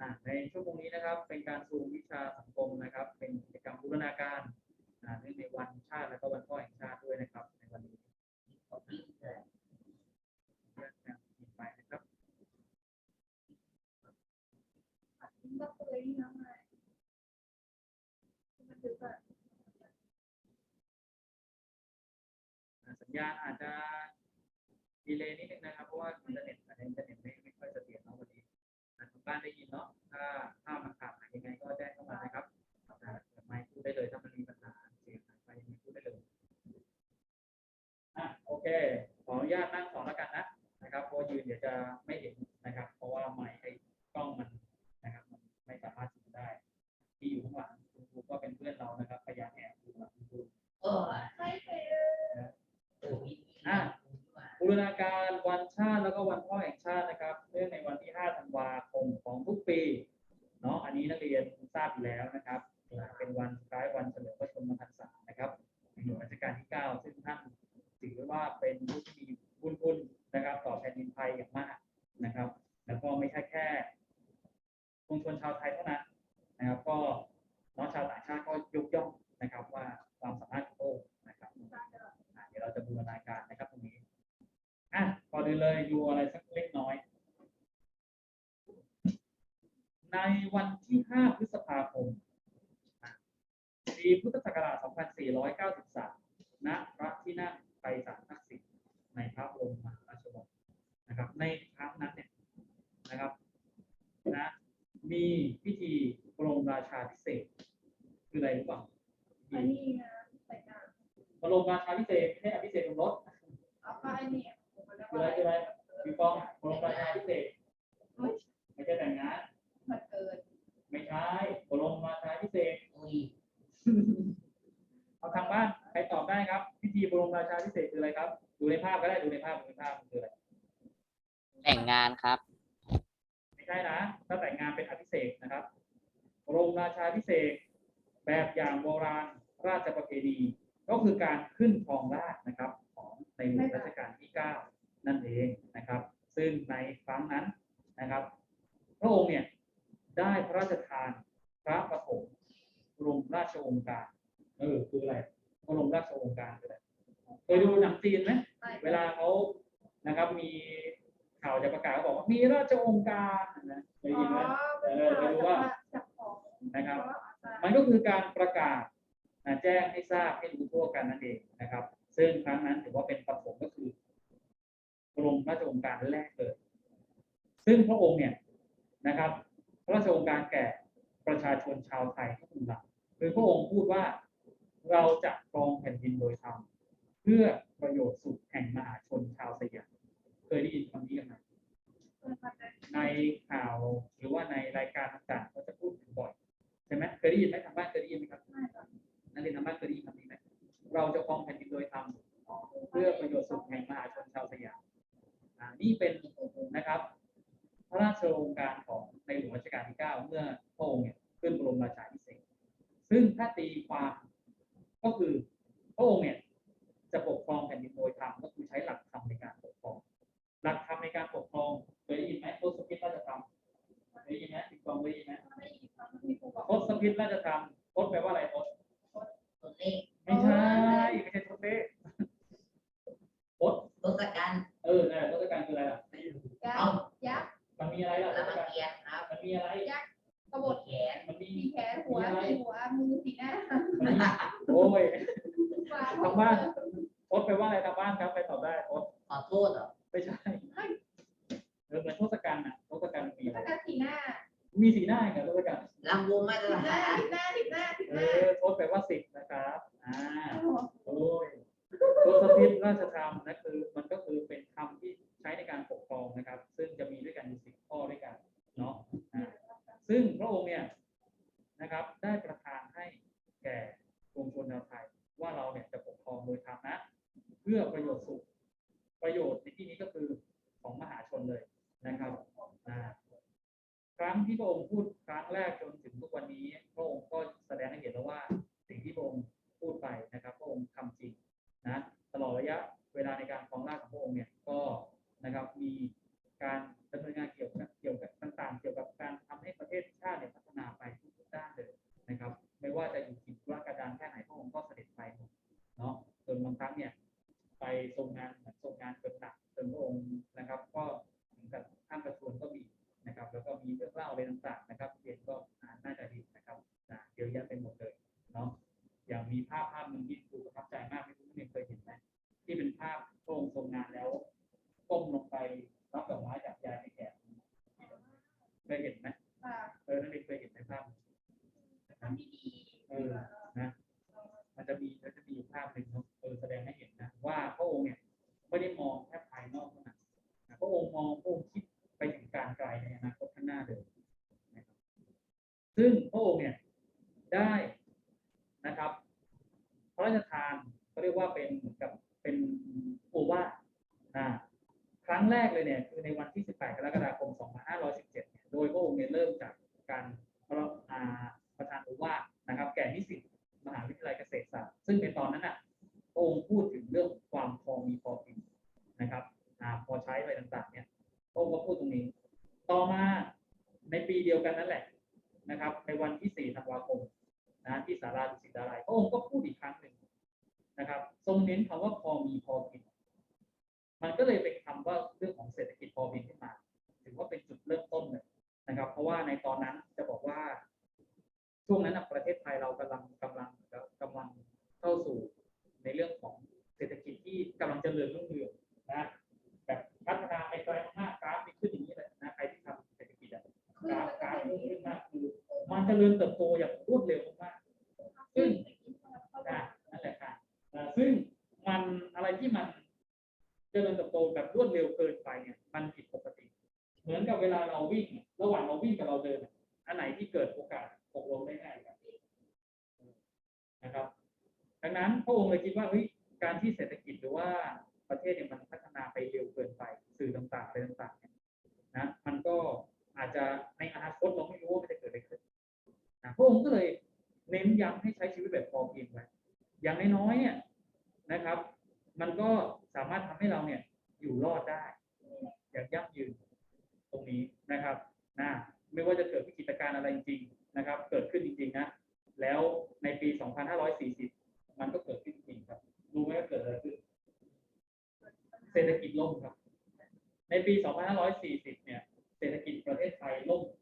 อ่าในชั่วโมงนี้นะครับ เป็นการซูมวิชาสังคมนะครับ เป็นกิจกรรมบูรณาการอ่าเนื่องในวันชาติและก็วันพ่อแห่งชาติด้วยนะครับ ในวันนี้เรื่องการมีไปนะครับก็เคยทำไงมันถึงแบบอ่าสัญญาณอาจจะดีเลย์นิดนึงนะครับ เพราะว่าอินเทอร์เน็ตอาจจะอินเทอร์เน็ตไม่ บ้านได้ยินเนาะถ้าถ้ามันขาดหายยังไงก็แจ้งเข้ามานะครับอ่าเปิดไมค์พูดได้เลยถ้ามันมีปัญหาเสียงหายไปยังไงพูดได้เลยอะโอเค ขออนุญาตนั่งก่อนแล้วกันนะนะครับเพราะว่ายืนเดี๋ยวจะไม่เห็นนะครับ เพราะว่าไมค์ไอ้กล้องมันนะครับ มันไม่สามารถถึงได้ ที่อยู่ข้างหลังคุณครูก็เป็นเพื่อนเรานะครับพยายามแอบดูหลังคุณครูไม่เป็นอะบูรณาการวันชาติแล้วก็วันพ่อแห่งชาตินะครับเนื่องในวันที่ 5 ธันวาคมของทุกปีเนาะอันนี้นักเรียนทราบอยู่แล้วนะครับอ่าเป็นวันคล้ายวันเฉลิมพระชนมพรรษานะครับในหลวงรัชกาลที่ 9 ซึ่งท่านถือว่าเป็นผู้ที่มีบุญคุณนะครับ ต่อแผ่นดินไทยอย่างมากนะครับ แล้วก็ไม่ใช่แค่มวลชนชาวไทยเท่านั้นนะครับ ก็น้องชาวต่างชาติก็ยกย่องนะครับ ว่าความสามารถของโลกนะครับอ่าเดี๋ยวเราจะบูรณาการนะครับตรงนี้ อะก่อนอื่นเลยดูอะไรสักเล็กน้อย ในวันที่ 5 พฤษภาคมอะปีพุทธศักราช 2493 ณ พระที่นั่งไพศาลทักษิณในพระบรมมหาราชวังนะครับ ในครั้งนั้นเนี่ยนะครับนะ มีพิธีบรมราชาพิเศษคืออะไรรู้เปล่า อันนี้นะใส่กาง บรมราชาพิเศษกไม่ใช่อภิเษกบนรถ เอาไปเนี่ย คืออะไรคืออะไรพี่ปองบรมราชาพิเศษก ไม่ ไม่ใช่แต่งงาน มันเกิด ไม่ใช่บรมราชาพิเศษก เอาทางบ้านใครตอบได้ครับ พิธีบรมราชาพิเศษกคืออะไรครับ ดูในภาพก็ได้ดูในภาพดูในภาพมันคืออะไร แต่งงานครับ ไม่ใช่นะ ถ้าแต่งงานเป็นอภิเษกนะครับ บรมราชาพิเศษกแบบอย่างโบราณราชประเพณี ก็คือการขึ้นครองราชย์นะครับ ของในหลวงรัชกาลที่ 9 นั่นเองนะครับ ซึ่งในครั้งนั้นนะครับ พระองค์เนี่ยได้พระราชทานพระประถมบ รมราชโองการ เออคืออะไรบรมราชโองการคืออะไรเคยดูหนังจีนไหมใช่เวลาเขานะครับ มีข่าวจะประกาศเขาบอกว่ามีราชโองการนะเคยอ๋อยินไหมเป็นเออไปดูว่าจับของนะครับมัมันก็คือการประกาศนะแจ้งให้ทราบให้รู้ทั่วกันนั่นเองนะครับ ซึ่งครั้งนั้นถือว่าเป็นปฐมก็คือกรมราชโองการแรกเลยซึ่งพระองค์เนี่ยนะครับ พระราชโองการแก่ประชาชนชาวไทยทุกหมู่เคือพระองค์พูดว่าเราจะครองแผ่นดินโดยธรรมเพื่อประโยชน์สุขแห่งมหาชนชาวสยามเคยได้ยินคำนี้กันไหมในข่าวหรือว่าในรายการต่างๆเขาจะพูดถึงบ่อยใช่ไหมเคยได้ยินไหมทางบ้านเคยได้ยินไหมครับนักเรียนทางบ้านเคยได้ยินคำนี้ไหมเราจะครองแผ่นดินโดยธรรมเพื่อประโยชน์สุขแห่งมหาชนชาวสยามนี่เป็นนะครับ พระราชโองการของในหลวงรัชกาลที่ 9 เมื่อพระองค์เนี่ยขึ้นบรมราชาภิเษ ซึ่งถ้าตีความก็คือพระองค์เนี่ยจะปกครองแผ่นดินโดยธรรมก็คือใช้หลักธรรมในการปกครอง หลักธรรมในการปกครองเคยได้ยินไหมทศพิธราชธรรมเคยได้ยินไหมติดกองเคยได้ยินไหมไม่ได้ยินครับมีครูบอกทศพิธราชธรรมทศแปลว่าอะไรทศตัวเลขไม่ใช่ไม่ใช่ทศเต้ทศทศกัณฐ์เออนั่นแหละทศกัณฐ์คืออะไรล่ะยักเอาษ์ยักษ์มันมีอะไรล่ะทแล้วศมากัณฐ์เกียนครับมันมีอะไรยักษ์ กบฏแขนมันมีมีแขนหัวมีหัวมือสีหน้ามันมีโอ้ยปากทางบ้านทศแปลว่าอะไรทางบ้านครับไปตอบได้ทศขอโทษเหรอไม่ใช่เออเหมือนทศกัณฐ์อะทศกัณฐ์มีอะไรแล้วก็สีหน้า มีสีหน้าเหรอทศกัณฐ์ลำวงมาตรสีหน้าฐานสีหน้าสีหน้าสีเอหน้าอทศแปลว่าสิบนะครับอ่าโอ้ยทศพิธราชธรรมนะคือมันก็คือเป็นคำที่ใช้ในการปกครองนะครับ ระองค์เนี่ยนะครับ ได้ประทานให้แก่ปวงชนชาวไทยว่าเราเนี่ยจะปกครองโดยธรรมนะ เพื่อประโยชน์สุข ประโยชน์ในที่นี้ก็คือของมหาชนเลยนะครับครั้งที่พระองค์พูดครั้งแรกจน ไปทรงงานทรงงานเกิดหนักเติมพระองค์นะครับ ก็เหมือนกับท่านประชวนก็มีนะครับ แล้วก็มีเรื่องเล่าอะไรต่างๆนะครับเรียนก็ เนี่ยเริ่มจากการ ซึ่งมันอะไรที่มัน angle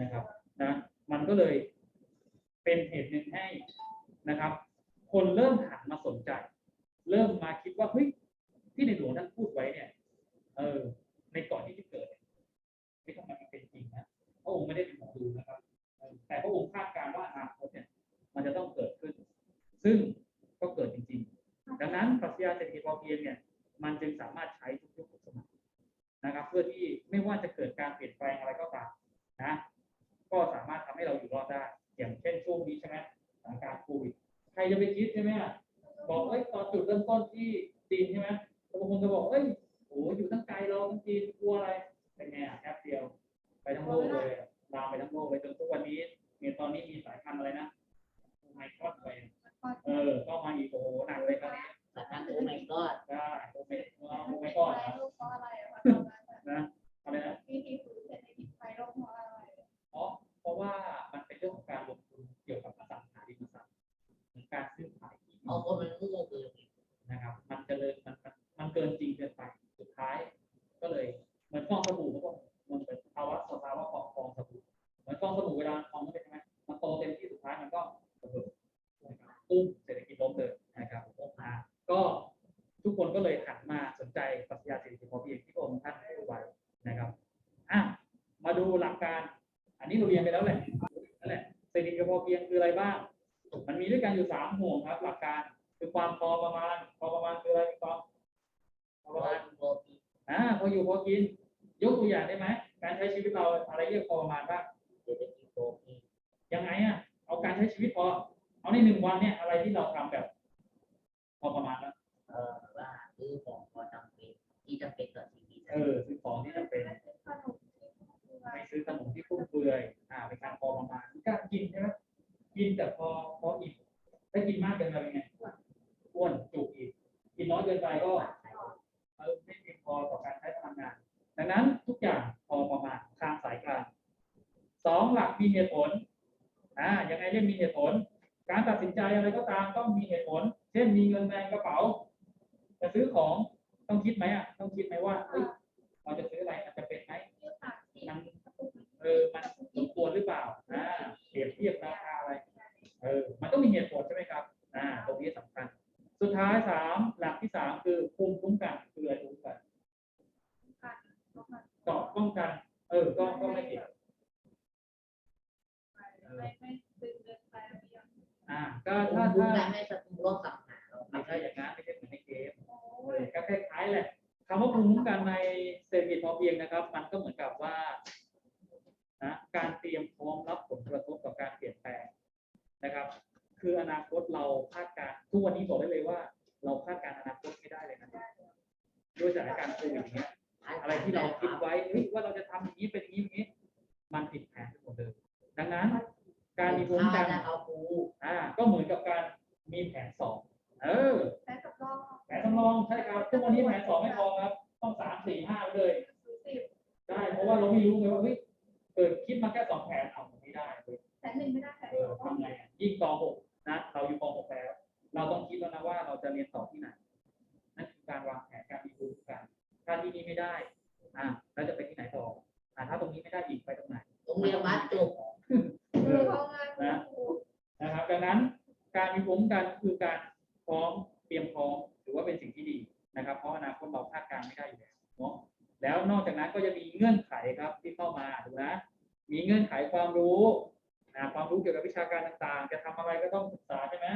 นะครับนะมันก็เลย ใช้ชีวิตเราอะไรเรียกพอประมาณบ้างยังไงอะเอาการใช้ชีวิตพอเอาในหนึ่งวันเนี่ยอะไรที่เราทำแบบ พอประมาณแล้วเออว่าซื้อของพอจำเป็นที่จำเป็นต่อชีวิตเออซื้อของที่จำเป็นไปซื้อขนมที่ฟุ่มเฟือยอ่าเป็นการพอประมาณก็กินใช่ไหมกินแต่พอพออิ่มถ้ากินมากเกินไปเป็นไงอ้วนจุกอีกกินน้อยเกินไปก็ไม่เพียงพอต่อการใช้พลังงาน ดังนั้นทุกอย่างพอประมาณทางสายกลางสองหลักมีเหตุผลอ่ายังไงเรียกมีเหตุผล การตัดสินใจอะไรก็ตามต้องมีเหตุผล เช่นมีเงินในกระเป๋าจะซื้อของต้องคิดไหมอะต้องคิดไหมว่าเฮ้ยเราจะซื้ออะไรมันจะเป็นไหมมันเออมันสมควรหรือเปล่าอ่าเปรียบเทียบราคาอะไรเออมันต้องมีเหตุผลใช่ไหมครับอ่าตรงนี้สำคัญ สุดท้ายสามคือภูมิคุ้มกันคืออะไรภูมิคุ้มกัน การลดมัน เกราะป้องกัน เออ ก็ก็ไม่ผิด ไม่ไม่ดึงเกินไปแล้วไม่ยอม อ่า ก็ ถ้า ถ้า ถ้า ถ้า ให้ศัตรูร่วมสังหารเรา ไม่ใช่อย่างนั้นไม่ใช่เหมือนในเกม โอ้ เออย ก็คล้ายๆแหละคำว่าภูมิคุ้มกันในเศรษฐกิ จพ ว่าเราไม่รู้ไงว่าเฮ้ยเกิดคิดมาแค่สองแผนเอาไม่ได้เว้ยแสนหนึ่งไม่ได้แสนเอสอองทำไงอะยิ่งปหกนะ เราอยู่ปหกแล้ว เราต้องคิดแล้วนะว่าเราจะเรียนต่อที่ไหนนั่นคือการวางแผนการมีภูมิคุ้มกันถ้าที่นี่ไม่ได้อ่าแล้วจะไปที่ไหนต่ออ่าถ้าตรงนี้ไม่ได้อีกไปตรงไหนโรงเรียนวัดจบคือเขางานนะนะครับดังนั้นการมีภูมิคุ้มกันคือการพร้อมเตรียมพร้อมถือว่าเป็นสิ่งที่ดีนะครับ เพราะอนาคตเราคาดการณ์ไม่ได้อยู่แล้วเนาะ แล้วนอกจากนั้นก็จะมีเงื่อนไขครับที่เข้ามาดูนะมีเงื่อนไขความรู้อ่าความรู้เกี่ยวกับวิชาการต่างๆ จะทำอะไรก็ต้องศึกษาใช่ไหม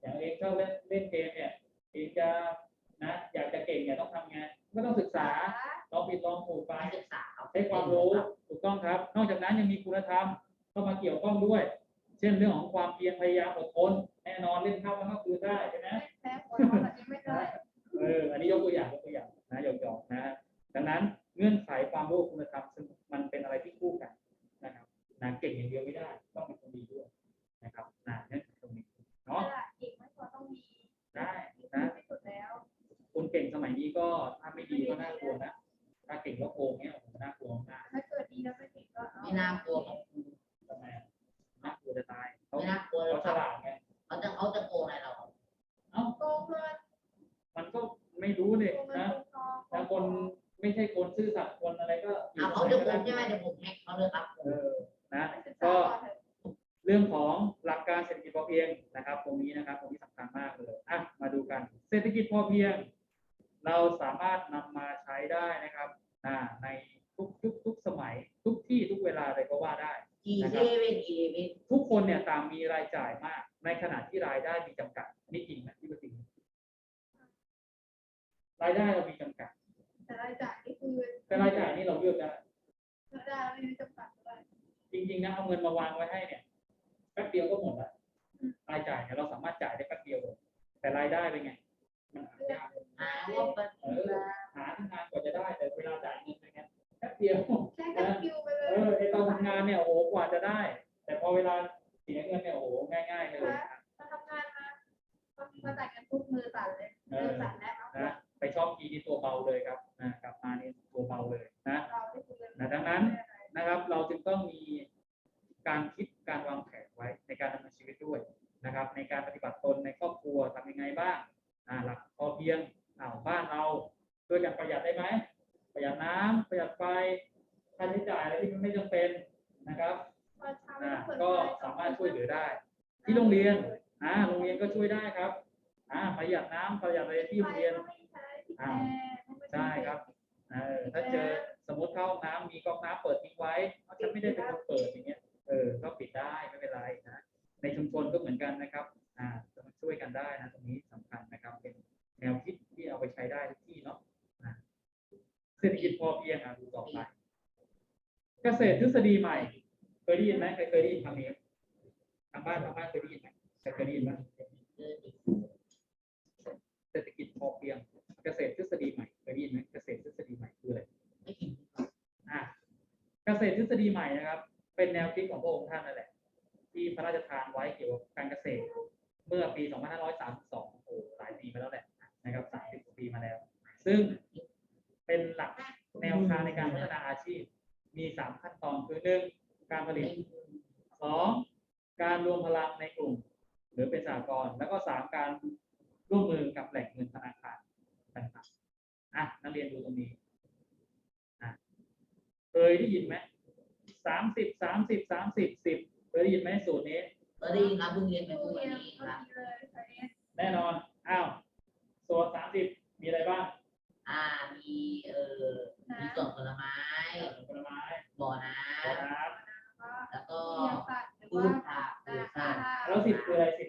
อย่างเองชอบเล่นเล่นเกมเนี่ยเองจะนะอยากจะเก่งเนี่ยต้องทำไงก็ต้องศึกษาลองผิดลองถูกไปการศึกษาเอาใช้ความรู้ถูกต้องครับ นอกจากนั้นยังมีคุณธรรมเข้ามาเกี่ยวข้องด้วย เช่นเรื่องของความเพียรพยายามอดทนแน่นอนเล่นข้าวมันก็คือ ได้นะครับอ่าในทุกยุคทุกสมัยทุกที่ทุกเวลาเลยก็ว่าได้ อีเลเว่นอีเลเว่นทุกคนเนี่ยต่างมีรายจ่ายมาก ในขณะที่รายได้มีจำกัดนี่จริงไหมที่ว่าจริง รายได้เรามีจำ นะครับ ในการปฏิบัติตนในครอบครัวทำยังไงบ้าง ษตรทฤษฎีใหม่นะครับ เป็นแนวคิดของพระองค์ท่านนั่นแหละ ที่พระราชทานไว้เกี่ยวกับการเกษตร เมื่อปี 2532โอ้หลายปีมาแล้วแหละนะครับ ซึ่งเป็นหลักแนวทางในการพัฒนาอาชีพ มีสามขั้นตอนคือหนึ่งการผลิตสองการรวมพลังในกลุ่ม หรือเป็นสหกรณ์แล้วก็สามการร่วมมือกับแหล่งเงินธนาคารต่างๆอะนักเรียนดูตรงนี้อะเคยได้ยินไหมสามสิบสามสิบสามสิบสิบเคยได้ยินไหมสูตรนี้ ก็ได้ยินครับเพิ่งเรียนไป ตู้ เมื่อ เย็ วัน น นี้ ก็ ครับ มีเลยตอนนี้ แน่นอน อ้าว ส่วนสามสิบมีอะไรบ้าง อ่ามีเอ่อมีสวนผลไม้ เอ่อผลไม้ บ่อน้ บ่อน้ำแล้วก็ เลี้ ยงสัตว์หรือพืว่าชผักหรือสัตว์ำแล้วสิบคืออะไรสิบ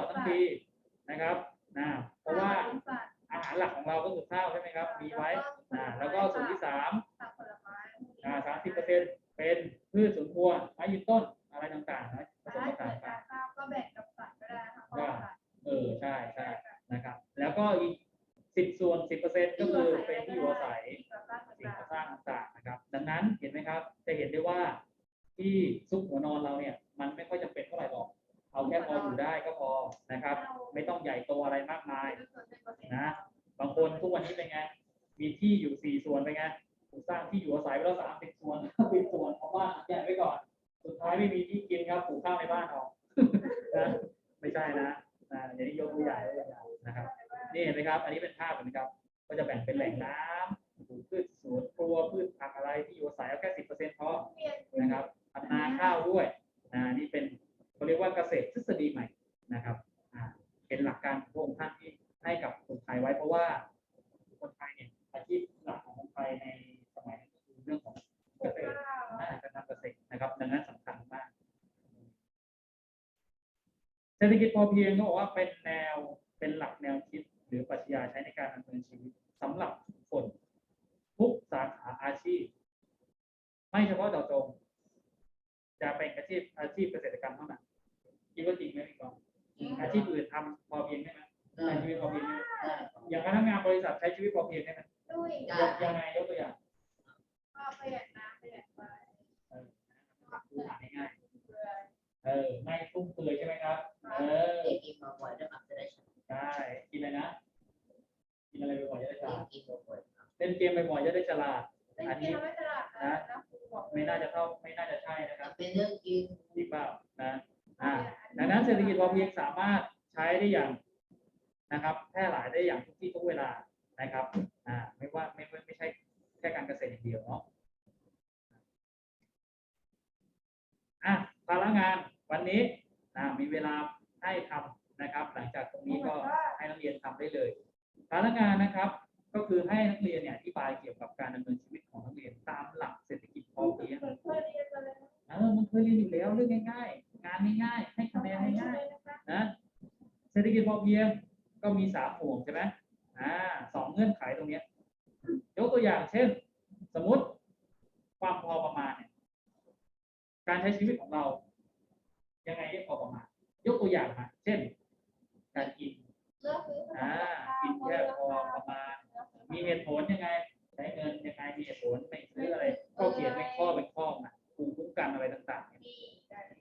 พอกินตลอดทั้งปีนะครับนะเพราะว่าอาหารหลักของเราก็คือข้าวใช่ไหมครับ มีไว้อ่าแล้วก็ส่วนที่สามผักผลไม้อ่าสามสิบเปอร์เซ็นเป็นพืชสวนครัวไม้ยืนต้นอะไรต่างๆนะผสมถ้าผสาเกินดกันการข้าวก็แบ่งกับสัตว์ก็ได้ค่ะเพราะว่าสัตว์เออใช่ใช่นะครับ แล้วก็อีกสิบส่วนสิบเปอร์เซ็นก็คือเป็นที่อยู่อาศัยสิ่งก่อสร้างต่างๆนะครับ ดังนั้นเห็นไหมครับ จะเห็นได้ว่าที่ซุกหัวนอนเราเนี่ย มันไม่ค่อยจำเป็นเท่าไหร่หรอก เอาแค่พออยู่ได้ก็พอนะครับ ไม่ต้องใหญ่โตอะไรมากมายนะบางคนทุกวันนี้เป็นไง มีที่อยู่สี่ส่วนเป็นไงถูกสร้างที่อยู่อาศัยไปแล้วสามสิบส่วนสิบส่วนของบ้านแยกไว้ก่อน สุดท้ายไม่มีที่กินครับปลูกข้าวในบ้านเอานะไม่ใช่นะนะอย่างนี้ยกตัวอย่างตัวอย่างนะครับ นี่เห็นไหมครับ อันนี้เป็นภาพเห็นไหมครับ ก็จะแบ่งเป็นแหล่งน้ำปลูกพืชสวนครัวพืชผักอะไรที่อยู่อาศัยเอาแค่สิบเปอร์เซ็นต์พอนะครับทำนาข้าวด้วย เรษฐกิจพอเพียงก็บอกว่าเป็น บ่อ ตัวอย่างเช่น สมมุติความพอประมาณเนี่ยการใช้ชีวิตของเรา ยังไงเรียกพอประมาณ ยกตัวอย่างมาเช่น การกินเลือกซื้ออ่ากินแค่พอประมาณ มีเหตุผลยังไง ใช้เงินยังไงมีเหตุผลไม่ซื้ออะไรก็เขียนเป็นข้อเป็นข้อมาภูมิคุ้มกันอะไรต่างๆเนี่ยมี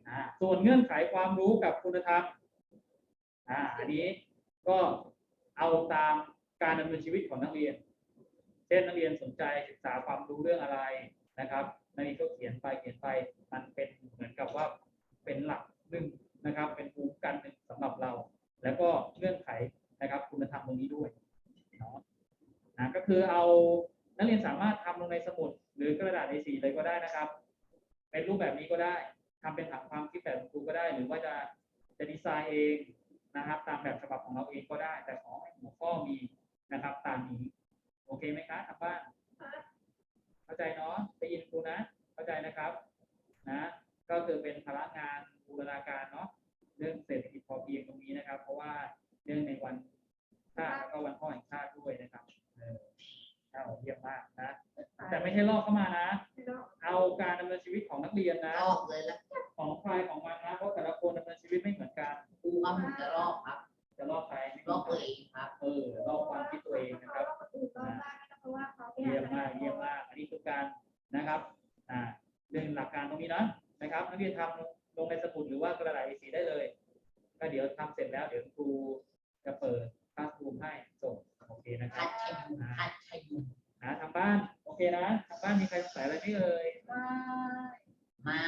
อ่าส่วนเงื่อนไขความรู้กับคุณธรรมอ่าอันนี้ก็เอาตามการดำเนินชีวิตของนักเรียน เช่นนักเรียนสนใจศึกษาความรู้เรื่องอะไรนะครับนักเรียนก็เขียนไปเขียนไปมันเป็นเหมือนกับว่าเป็นหลักหนึ่งนะครับ เป็นภูมิกันหนึ่งสำหรับเรา แล้วก็เงื่อนไขนะครับคุณธรรมตรงนี้ด้วยเนาะก็คือเอานักเรียนสามารถทำลงในสมุดหรือกระดาษ A4 เลยก็ได้นะครับ เป็นรูปแบบนี้ก็ได้ทำเป็นถังความคิดแบบครูก็ได้ หรือว่าจะจะดีไซน์เองนะครับ ตามแบบฉบับของเราเองก็ได้ แต่ขอให้หัวข้อมีนะครับ ตามนี้ โอเคไหมคะทางบ้านเข้าใจเนาะได้ยินครูนะ เข้าใจนะครับ นะ ก็คือเป็นพลังงานบูรณาการเนาะเรื่องเศรษฐกิจพอเพียงตรงนี้นะครับ เพราะว่าเนื่องในวันชาติแล้วก็วันพ่อแห่งชาติด้วยนะครับเออเอาเยี่ยมมากนะ แต่ไม่ใช่ลอกเข้ามานะ เอาการดำเนินชีวิตของนักเรียนนะ ลอกเลยละของใครของมันนะ เพราะแต่ละคนดำเนินชีวิตไม่เหมือนกันครูครับผมจะลอกครับ จะลอกใครไม่ลอกตัวเองครับ เออลอกความคิดตัวเองนะครับเยี่ยมมากเยี่ยมมากอันนี้คือการนะครับอ่าเรื่องหลักการตรงนี้นะนะครับนักเรียนทำลงในสมุดหรือว่ากระดาษ A4 ได้เลยก็เดี๋ยวทำเสร็จแล้วเดี๋ยวครูจะเปิดคลาสรูมให้ส่งโอเคนะครัคับดชยุมคัดชยุม นะทางบ้านโอเคนะทางบ้านมีใครสงสัยอะไรไหม่เอ่ย ไม้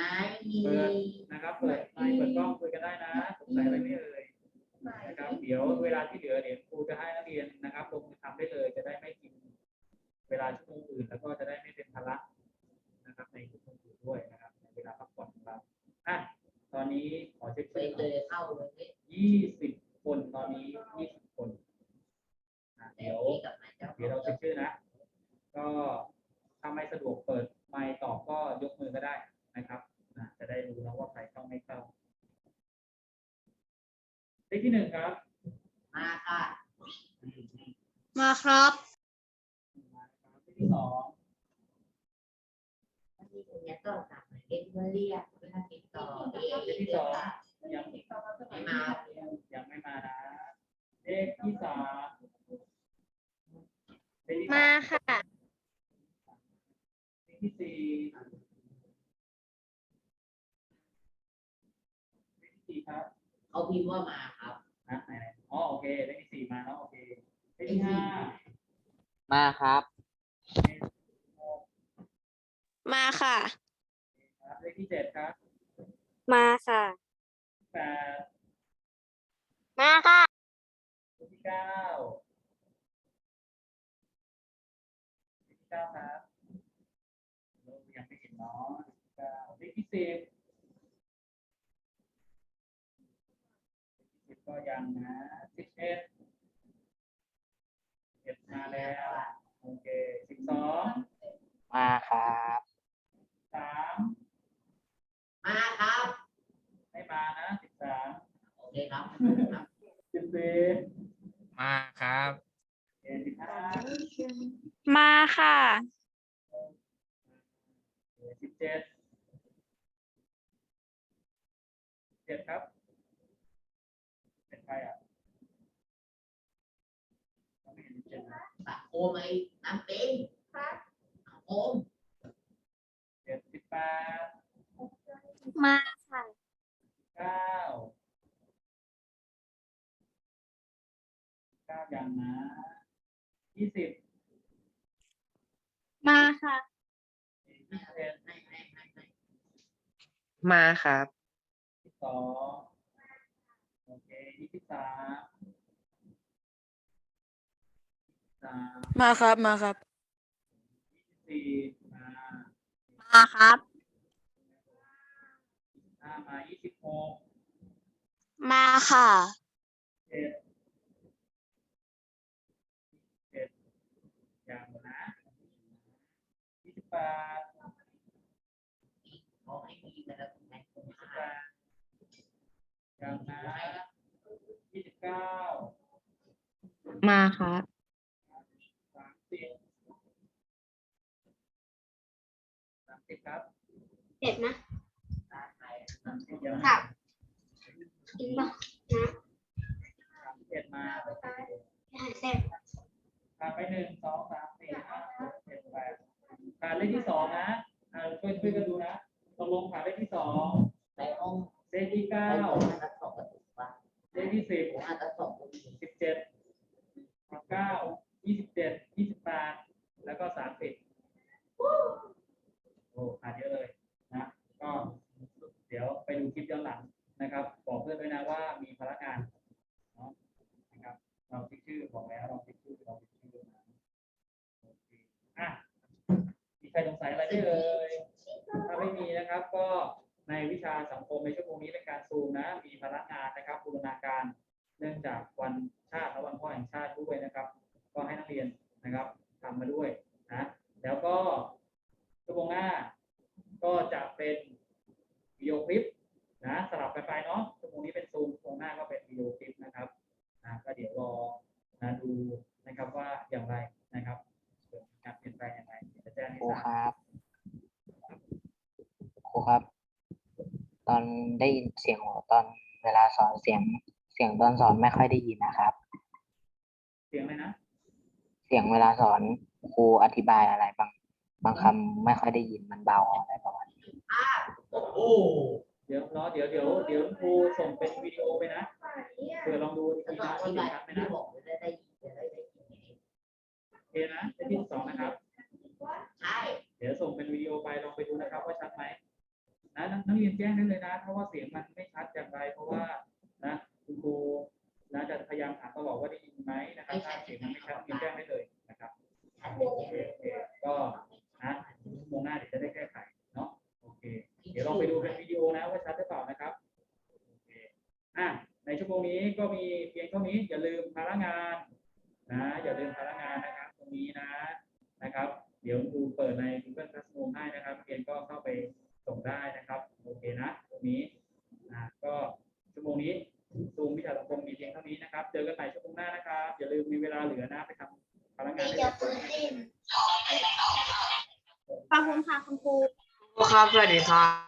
เปิดนะครับ เปิดไมค์เปิดกล้องคุยกันได้นะสงสัยอะไรไหม่เอ่ยนะครับ เดี๋ยวเวลาที่เหลือเดี๋ยวครูจะให้นักเรียนนะครับลงมือทำได้เลย จะได้ไม่กินเวลาชั่วโมงอื่น แล้วก็จะได้ไม่เป็นภาระนะครับ ในชั่วโมงอื่นด้วยนะครับในเวลาพักผ่อนของเราอะตอนนี้ขอเช็ค ไป ชื่อ เลยเข้าเลย ยี่สิบคนตอนนี้ยี่สิบคนอะ แต่ เดี๋ยว ที่กับนายเจ้า เดี๋ยวเราเช็คชื่อนะ ก็ถ้าไม่สะดวกเปิดไมค์ตอบก็ยกมือก็ได้นะครับอะจะได้รู้นะว่าใครเข้าไม่เข้าเลขที่หนึ่งครับ มาค่ะ มาครับ เลขที่สอง วันนี้คุณเนี่ยก็สั่งเล่นเพื่อ เรียกเพื่อติดต่อเลขที่สองยังไม่มายังไม่มานะเลขที่สามเลขที่สมาค่ะ เลขที่สี่เลขที่สี่ครับเขาพิมพ์ว่ามาครับนะไหนๆอ๋อโอเคเลขที่สี่มาเนาะโอเคเลขที่ห้ามาครับ มาค่ะ ครับเลขที่เจ็ดครับมาค่ะ แปดมาค่ะ เลขที่เก้าเลขที่เก้าครับเรายังไม่เห็นเนาะเลขที่เก้าเลขที่สิบเลขที่สิบก็ยังนะสิบเอ็ดเอ็ดมาแล้วโอเคสิบสองมาครับ สาม มาครับ ไม่มานะสิบสาม โอ เคครับครับสิบสี่มาครับ เอ็ดสิบห้ามาค่ะสิบเจ็ดเจ็ดครับ เป็นใครอะเราไม่เห็นสิบเจ็ดนะสังโคมไอ้น้ำเป็นสังโคมเจ็ดสิบแปดมาค่ะ เก้า ก้ายังนะยี่สิบมาค่ะ มาครับ ยี่สิบสองโอเคยี่สิบสามสามมาครับ มาครับยี่สิบสี่มามาครับ ห้ามายี่สิบหกมาค่ะเจ็ดเจ็ดยังนะยี่สิ บแปดขอให้มีแต่ละคนในคนยี่สิบหาแปดยังนะยี่สิบเก้ามาครับสามสิบสามสิบครับเจ็ดนะตาไทยสามสิบยังค่ะกินป่ะสามสิบเอ็ดมาเจ็ดขาดไปหนึ่งสองสาม ขาดเลขที่สองนะอ่าช่วยช่วยกันดูนะตกลงขาดเลขที่สองไปห้องเลขที่ไปเก้า ห้องนัดสอบกระตุกว่า เลขที่สิบ ผมอาจจะสอบคนอื่น สิบเจ็ดสิบเก้ายี่สิบเจ็ดยี่สิบแปดแล้วก็สามสิบโอ้ขาดเยอะเลยนะ ก็เดี๋ยวไปดูคลิปย้อนหลังนะครับ บอกเพื่อนด้วยนะว่ามีพนักงานเนาะนะครับ เราติ๊กชื่อบอกแล้วเราติ๊กชื่อเราติ๊กชื่อนะโอเคอะมีใครสงสัยอะไรไหมเอ่ยถ้าไม่มีนะครับ ก็ในวิชาสังคมในชั่วโมงนี้เป็นการซูมนะ มีพนักงานนะครับบูรณาการ เนื่องจากวันชาติและวันพ่อแห่งชาติด้วยนะครับ ก็ให้นักเรียนนะครับทำมาด้วยนะ แล้วก็ ชั่วโมงหน้า ก็จะเป็นวิดีโอคลิปนะสลับกันไปเนาะชั่วโมงนี้เป็นซูมชั่วโมงหน้าก็เป็นวิดีโอคลิปนะครับนะก็เดี๋ยวรอนะดูนะครับว่าอย่างไรนะครับเกิดการเปลี่ยนแปลงยังไงเดี๋ยวจะแจ้งให้ครูทราบครับครูครับ ตอนได้ยินเสียงหัวตอนเวลาสอนเสียง เสียงตอนสอนไม่ค่อยได้ยินนะครับ เสียงอะไรนะ เสียงเวลาสอนครูอธิบายอะไรบาง บางคำไม่ค่อยได้ยินมันเบาอะไรประมาณนี้โอ้เดี๋ยวรอเดี๋ยวเดี๋ยวเดี๋ยวครูส่งเป็นวิดีโอไปนะเผื่อลองดูอีกทีนะว่าธิเสีชัดไหมนะบอกจะได้ได้จะได้ได้ยินเองโอเคนะเป็นที่สองนะครับใช่เดี๋ยวส่งเป็นวิดีโอไปลองไปดูนะครับว่าชัดไหมนะนักนักเรียนแจ้งได้เลยนะถ้าว่าเสียงมันไม่ชัดอย่างไร เพราะว่านะคุณครูนะจะพยายามถามตลอดว่าได้ยินไหมนะครับถ้าเสียงมันไม่ชัดกเรียนแจ้งได้เลย นี้ก็มีเพียงเท่านี้อย่าลืมภาระงานนะอย่าลืมภาระงานนะครับ ตรงนี้นะนะครับ เดี๋ยวครูเปิดใน Google Classroom ให้นะครับเรียนก็เข้าไปส่งได้นะครับโอเคนะ ตรงนี้อ่าก็ชั่วโมงนี้ซูมวิชาสังคมมีเพียงเท่านี้นะครับ เจอกันใหม่ชั่วโมงหน้านะครับ อย่าลืมมีเวลาเหลือนะไปทำภาระงานนี่ให้จะเสร็ฟื้จนดินขอบคุณค่ะคุณครูครับสวัสดีครับ